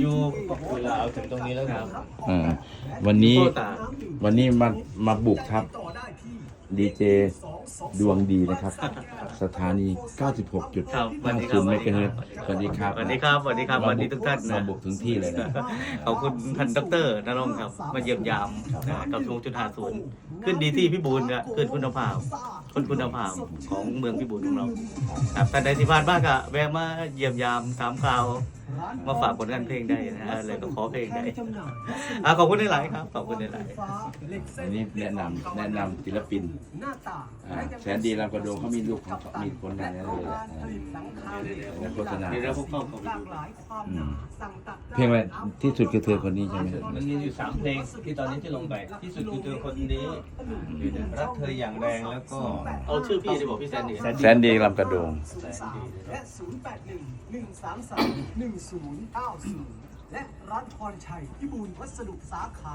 อยู่เวลาเอาถึงตรงนี้แล้วครับอ่าวันนี้โคตาวันนี้มามาบุกครับดีเจดวงดีนะครับ สถานี 96.50ครับสวัสดีครับเมกะเฮิรตซ์สวัสดีครับสวัสดีครับสวัสดีครับสวัสดีทุกท่านมานะบุกถึงที่เลยนะ ขอบคุณท่านดอกเตอรนรงค์ครับ มาเยี่ยมยามนะกับทรวงจุฬาศูนย์ขึ้นดีที่พิบูลก็ขึ้นคุณภาพ คนคุณภาพของเมืองพิบูลของเราครับท่านใดที่ผ่านบ้านก็แวะมาเยี่ยมยามถามข่าว มาฝากผลงานเพลงได้นะฮะเลยก็ขอเพลงได้อะขอบคุณหลายๆครับ ขอบคุณหลายๆอันนี้แนะนำแนะนำศิลปินอ่าแสนดีรำกระโดงเขามีลูกของเขามีผลงานนั่นเลยแหละแล้วโฆษณาเดี๋ยวเราพวกเข้าเข้าไปดูอืมเพลงอะไรที่สุดคือเธอคนนี้ใช่ไหมมันมีอยู่สามเพลงที่ตอนนี้ที่ลงไปที่สุดคือเธอคนนี้รักเธออย่างแรงแล้วก็เอาชื่อพี่ดีบอกพี่แซนดี้แสนดีรำกระโดงและ0811331090 และร้านพรชัยพิบูลวัสดุสาขา